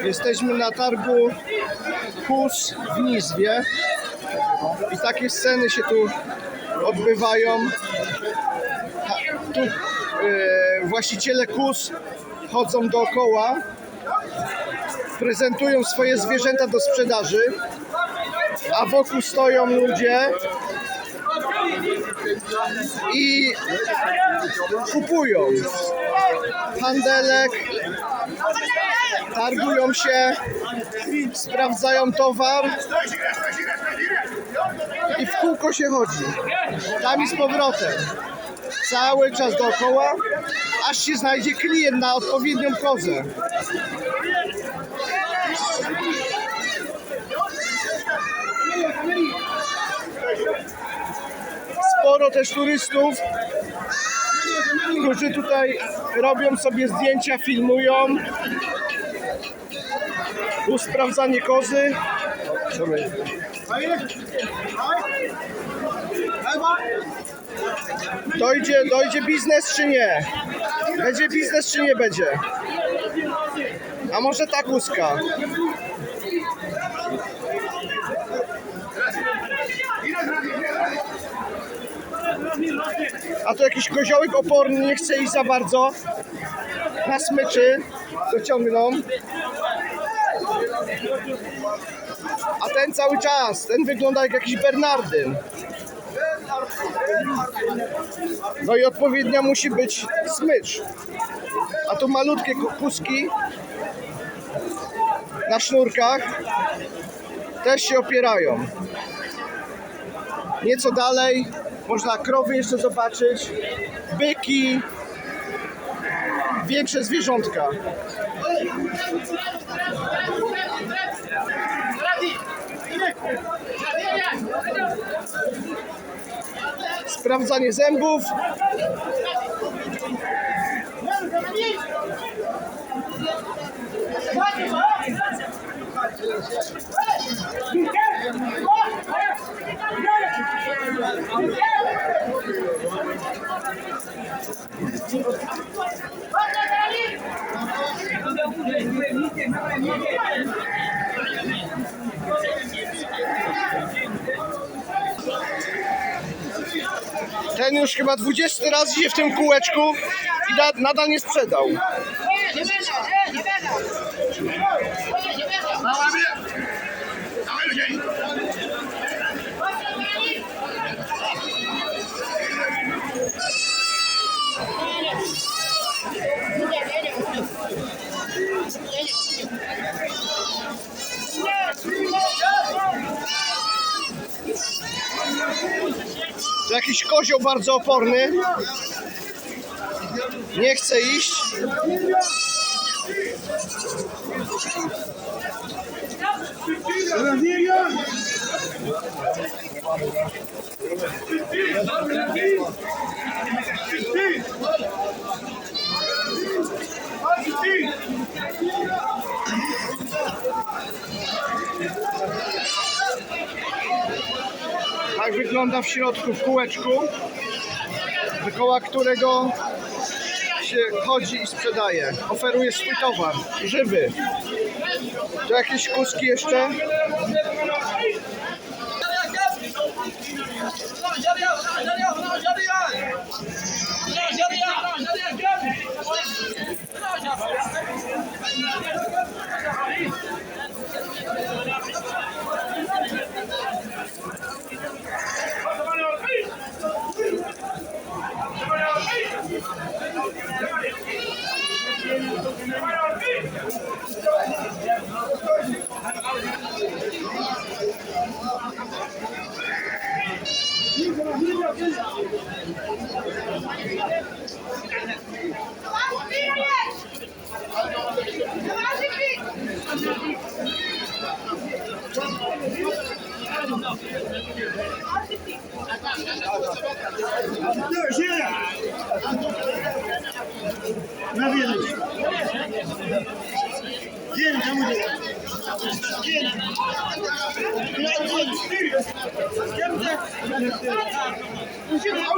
Jesteśmy na targu Kus w Nizwie i takie sceny się tu odbywają. Tu e, właściciele kus chodzą dookoła, prezentują swoje zwierzęta do sprzedaży, a wokół stoją ludzie i kupują handelek, targują się, sprawdzają towar i w kółko się chodzi. Tam i z powrotem. Cały czas dookoła, aż się znajdzie klient na odpowiednią kozę. Sporo też turystów, którzy tutaj robią sobie zdjęcia, filmują. Tu sprawdzanie kozy. Dojdzie, dojdzie biznes czy nie? Będzie biznes czy nie będzie? A może ta kuska? A to jakiś koziołek oporny, nie chce iść za bardzo. Na smyczy dociągną. A ten cały czas, ten wygląda jak jakiś Bernardyn. No i odpowiednia musi być smycz. A tu malutkie kuski na sznurkach też się opierają. Nieco dalej można krowy jeszcze zobaczyć, byki, większe zwierzątka. Sprawdzanie zębów. Thank you. Ten już chyba 20 raz idzie w tym kółeczku i na, nadal nie sprzedał. To jakiś kozioł bardzo oporny. Nie chce iść. Tak wygląda w środku, w kółeczku, dookoła którego się chodzi i sprzedaje. Oferuje swój towar, żywy. Tu jakieś kuski jeszcze. На вилочку. Гена, кому ты? Гена. Гена,